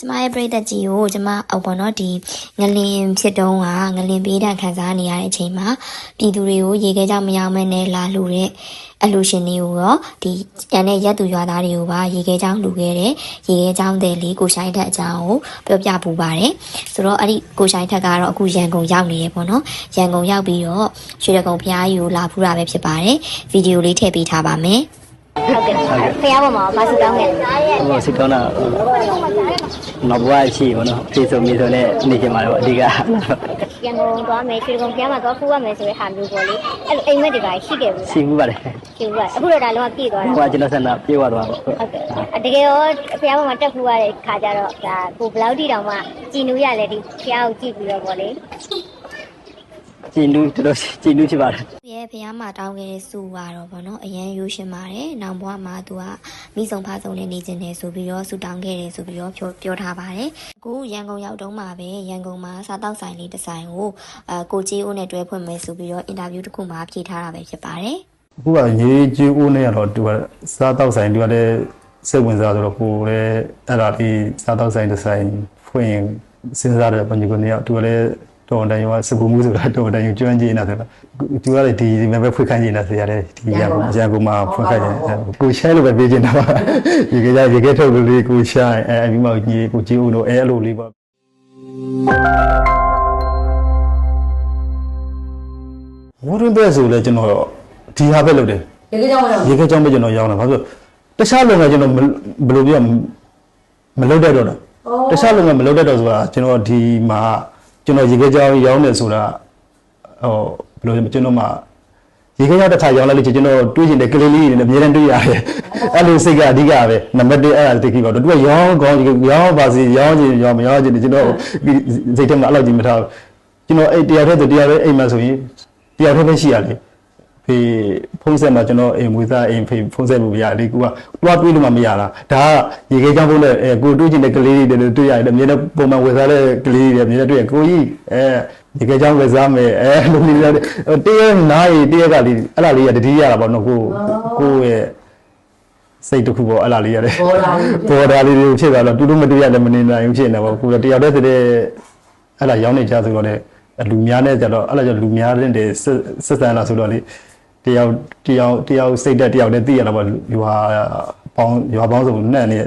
ကျမရဲ့ပြိသက်ကြီးကိုကျမအောက်ပေါ်တော့ဒီငလင်ဖြစ်တုံးကငလင်ပေးတံခံစားနေရတဲ့အချိန်မှာပြည်သူတွေကိုရေခဲကြောင်မရောက်မဲနဲ့လာလှူတဲ့အလူရှင်တွေကိုရောဒီရန်တဲ့ရက်သူရွာသားတွေကိုပါရေခဲကြောင်လှူခဲ့တဲ့ရေခဲကြောင်တဲ့လေးကိုဆိုင်ထက်အကြောင်းကိုပြောပြပူပါတယ်ဆိုတော့အဲ့ဒီကိုဆိုင်ထက်ကတော့အခုရန်ကုန်ရောက်နေရပေါ့နော်ရန်ကုန်ရောက်ပြီးတော့ရွှေရကုံဖျားကြီးကိုလာဖူးတာပဲဖြစ်ပါတယ်ဗီဒီယိုလေးထည့်ပေးထားပါမယ် ဟုတ်ကဲ့ဖះပေါ်မှာဘာစကောင်းလဲဟိုစစ်ကောင်းတာနောက်ဘဝရှိဘောနော်ပြေဆုံးပြေဆုံးနဲ့နေကြမှာတော့အဓိကရန်ကုန်သွားမယ်ရွှေကုန်းဖះမှာသွားဖူးရမယ်ဆိုတဲ့ဟာမျိုးပေါ့လေအဲ့လိုအိမ်မက်တွေပါရှိခဲ့ဘူးရှိဘူးပါတယ်ရှိဘူးကအခုတော့ဒါလုံးဝပြည့်သွားတာဟိုကကျွန်တော်ဆန္ဒပြေဝသွားပါဟုတ်ကဲ့အတကယ်ရောဖះပေါ်မှာတက်ဖူးရတဲ့ခါကျတော့ဒါကိုဘလောက်တိတောင်မှကြည်နူးရလဲဒီဖះကိုကြည့်ပြီးတော့ပေါ့လေ ကျင်းလူတော်တော်ကျင်းလူဖြစ်ပါတယ်သူရဲ့ဖះမှာတောင်းခဲ့တဲ့စုကတော့ဗောနော်အရန်ရိုးရှင်းပါတယ်။နောင်ဘွားမှာသူကမိဆောင်ဖားဆုံးနဲ့နေကျင်တယ်ဆိုပြီးတော့ဆူတောင်းခဲ့တယ်ဆိုပြီးတော့ပြောပြောထားပါတယ်။အခုရန်ကုန်ရောက်တော့မှပဲရန်ကုန်မှာစားတောက်ဆိုင်လေးတစ်ဆိုင်ကိုအဲကိုကြီးဦးနဲ့တွဲဖွင့်မယ်ဆိုပြီးတော့အင်တာဗျူးတစ်ခုမှာဖြေထားတာပဲဖြစ်ပါတယ်။အခုကရေကျွေးဦးနဲ့ကတော့သူကစားတောက်ဆိုင်သူကလည်းစိတ်ဝင်စားဆိုတော့ကိုလည်းအဲ့ဒါလေးစားတောက်ဆိုင်တစ်ဆိုင်ဖွင့်ရင်စဉ်းစားတယ်ပညာကိုနေသူကလည်း တော်တိုင်ရောစကူမှုဆိုတာတော်တိုင်ကျွမ်းကျင်နေတာဆိုတော့သူကလည်းဒီဒီမဲ့ပဲဖွင့်ခိုင်းနေတာဆိုရတယ်ဒီရန်ကုန်ရန်ကုန်မှာဖွင့်ခိုင်းတယ်ကိုရှိုင်းလို့ပဲပြေးနေတာပါဒီကကြရေခဲထုတ်လို့လေးကိုရှိုင်းအဲအပြီးမှကြီးကိုကြီးဦးတို့အဲအဲ့လိုလေးပါဝရင်းပဲဆိုလဲကျွန်တော်ဒီဟာပဲလုပ်တယ်ရေကကြောင်မလို့ရေခဲကြောင်းပဲကျွန်တော်ရောင်းတာဘာလို့တခြားလုံကကျွန်တော်ဘယ်လိုပြောမလုပ်တတ်တော့တာတခြားလုံကမလုပ်တတ်တော့ဆိုတာကျွန်တော်ဒီမှာ ကျွန်တော်ရေခဲကြောင်းရောင်းနေဆိုတာဟိုဘယ်လိုကျွန်တော်မှရေခဲကြောင်းတစ်ခါရောင်းလိုက်လို့ကျွန်တော်တွေးချင်တဲ့ကလေးလေးတွေနဲ့အများနဲ့တွေ့ရတယ်အဲ့လိုစိတ်ကအဓိကပဲနံပါတ်1အဲ့ဒါတကယ်ပါတော့သူကရောင်းကောင်းရောင်းပါစီရောင်းချင်ရောင်းမရောင်းချင်ကျွန်တော်စိတ်ထဲမှာအဲ့လိုကြီးမထားကျွန်တော်အဲ့တရားထဲဆိုတရားပဲအိမ်မှာဆိုရင်တရားထဲပဲရှိရလေ ဖေဖုန်းဆက်မှာကျွန်တော်အိမ်မွေးသားအိမ်ဖေဖုန်းဆက်မှုမရလေကိုကတွားတွေးလို့မှမရတာဒါကရေခဲချောင်းဖုန်းနဲ့အဲကိုတွေးချင်တဲ့ကလေးတွေတွေ့ရတယ်အမြဲတမ်းပုံမှန်ဝယ်စားတဲ့ကလေးတွေအမြဲတမ်းတွေ့ရကိုကြီးအဲရေခဲချောင်းဝယ်စားမယ်အဲလိုမျိုးတွေတည့်ရနားရီတည့်ရကလေးအဲ့လားလေးရတတိရတာပေါ့နော်ကိုကိုရဲ့စိတ်တစ်ခုပေါ့အဲ့လားလေးရတယ်ပေါ်တာလေးတွေဖြစ်သွားတော့တူတူမတွေ့ရတယ်မနေနိုင်ဘူးဖြစ်နေပါဘူးကိုတယောက်တည်းတည်းအဲ့လားရောင်းနေကြဆိုတော့လေလူများနဲ့ကြတော့အဲ့လားကျလူများတဲ့ဆက်ဆံလာဆိုတော့လေ တယောက်တယောက်တယောက်စိတ်တက်တယောက်နဲ့သိရတာပေါ့ရွာပေါင်းရွာပေါင်းစုံနဲ့နဲ့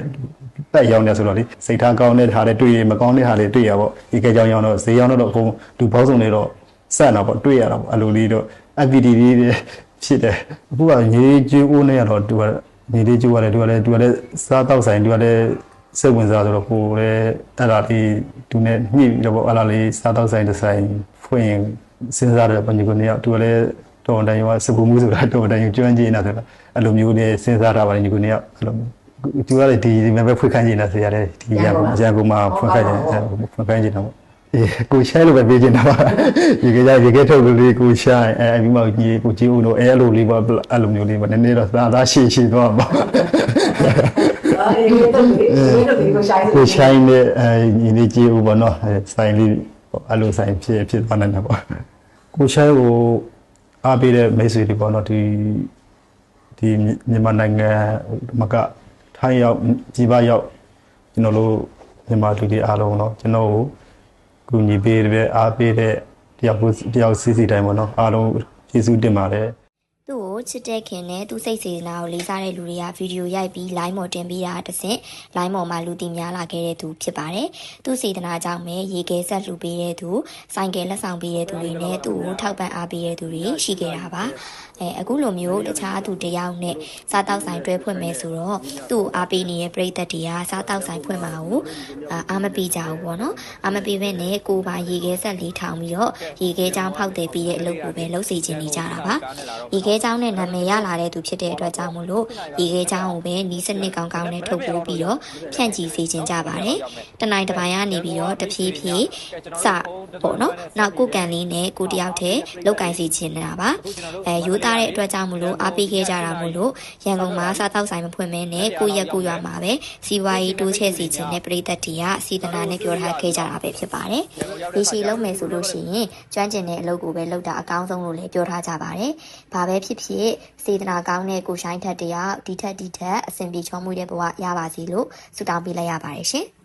တက်ရောက်နေဆိုတော့လေစိတ်ထားကောင်းတဲ့ဟာတွေတွေ့ရမကောင်းတဲ့ဟာတွေတွေ့ရပေါ့ဒီကကြောင်ရောက်တော့ဈေးရောက်တော့အကုန်လူပေါင်းစုံတွေတော့ဆက်တာပေါ့တွေ့ရတာပေါ့အလိုလေးတော့ activity တွေဖြစ်တယ်အခုကညီကျွေးဦးနဲ့ရတော့သူကညီလေးကျွေးရတယ်သူကလည်းသူကလည်းစားတောက်ဆိုင်သူကလည်းစိတ်ဝင်စားဆိုတော့ကိုလည်းအဲ့ဒါလေးသူနဲ့ညှိပြီးတော့ပေါ့အဲ့ဒါလေးစားတောက်ဆိုင်တစ်ဆိုင်ဖွင့်ရင်စဉ်းစားတယ်ပညာကိုနေရောက်သူကလည်း တော်တိုင်ရောစကူမှုဆိုတာတော်တိုင်ကျွမ်းကျင်နေတာဆိုတာအဲ့လိုမျိုးနဲ့စဉ်းစားထားပါတယ်ညီကိုနေရောက်အဲ့လိုသူကလည်းဒီဒီမဲ့ပဲဖွင့်ခိုင်းနေတာဆိုရတယ်ဒီရန်ကုန်ရန်ကုန်မှာဖွင့်ခိုင်းတယ်ဖွင့်ခိုင်းနေတာပေါ့အေးကိုရှိုင်းလို့ပဲပြေးနေတာပါဒီကကြရေခဲထုတ်လို့လေးကိုရှိုင်းအဲအပြီးမှကြီးကိုကြီးဦးတို့အဲအဲ့လိုလေးပေါ့အဲ့လိုမျိုးလေးပေါ့နည်းနည်းတော့သာသာရှည်ရှည်သွားပါအေးတော့ဒီတော့ဒီကိုရှိုင်းကိုရှိုင်းနဲ့အဲညီလေးကြီးဦးပေါ့နော်ဆိုင်လေးပေါ့အဲ့လိုဆိုင်ဖြစ်ဖြစ်သွားနေတာပေါ့ကိုရှိုင်းကို အားပေးတဲ့မိတ်ဆွေတွေပေါ့နော်ဒီဒီမြန်မာနိုင်ငံမကထိုင်းရောက်ကြီးပါရောက်ကျွန်တော်တို့မြန်မာလူတွေအားလုံးတော့ကျွန်တော်ကိုကူညီပေးတဲ့အားပေးတဲ့တယောက်ကိုတယောက်စီစီတိုင်းပေါ့နော်အားလုံးကျေးဇူးတင်ပါတယ် ချစ်တဲ့ခင်နဲ့သူ့စိတ်စေတနာကိုလေးစားတဲ့လူတွေကဗီဒီယိုရိုက်ပြီး line ပေါ်တင်ပေးတာတစ်ဆင့် line ပေါ်မှာလူသိများလာခဲ့တဲ့သူဖြစ်ပါတယ်။သူ့စေတနာကြောင့်ပဲရေခဲဆက်လှူပေးတဲ့သူဆိုင်ကယ်လက်ဆောင်ပေးတဲ့သူတွေနဲ့သူ့ကိုထောက်ပံ့အားပေးတဲ့သူတွေရှိခဲ့တာပါ။အဲအခုလိုမျိုးတခြားသူတယောက်နဲ့စားတောက်ဆိုင်တွဲဖွင့်မယ်ဆိုတော့သူ့ကိုအားပေးနေတဲ့ပရိသတ်တွေကစားတောက်ဆိုင်ဖွင့်မှာကိုအာအားမပေးကြဘူးပေါ့နော်။အားမပေးဘဲနဲ့ကိုယ်ပါရေခဲဆက်လေးထောင်ပြီးတော့ရေခဲချောင်းဖောက်တယ်ပြီးတဲ့အလုပ်ကိုပဲလုပ်စီခြင်းနေကြတာပါ။ရေခဲချောင်းနဲ့နာမည်ရလာတဲ့သူဖြစ်တဲ့အတွက်ကြောင့်မို့လို့ရေခဲချောင်းကိုပဲနီးစနစ်ကောင်းကောင်းနဲ့ထုတ်ပိုးပြီးတော့ဖြန့်ချီစေခြင်းကြပါတယ်။တနိုင်တစ်ပိုင်းကနေပြီးတော့တဖြည်းဖြည်းစပေါ့နော်။နောက်ကိုကန်လေးနဲ့ကိုတယောက်တည်းလောက်ကင်စီခြင်းနေတာပါ။အဲယူသားတဲ့အတွက်ကြောင့်မို့လို့အားပေးခဲ့ကြတာမို့လို့ရန်ကုန်မှာစားတောက်ဆိုင်မဖွင့်မဲနဲ့ကိုရက်ကိုရွာမှာပဲစီဝါရီတိုးချဲ့စီခြင်းနဲ့ပြည်သက်တီကစီတနာနဲ့ပြောထားခဲ့ကြတာပဲဖြစ်ပါတယ်။ဒီရှိလုံးမယ်ဆိုလို့ရှိရင်ကျွမ်းကျင်တဲ့အလုပ်ကိုပဲလုပ်တာအကောင်းဆုံးလို့လည်းပြောထားကြပါတယ်။ဘာပဲဖြစ်ဖြစ်စေတနာကောင်းတဲ့ကိုရှိုင်းထက်တယောက်ဒီထက်ဒီထက်အဆင်ပြေချောမွေ့တဲ့ဘဝရပါစေလို့ဆုတောင်းပေးလိုက်ရပါတယ်ရှင်။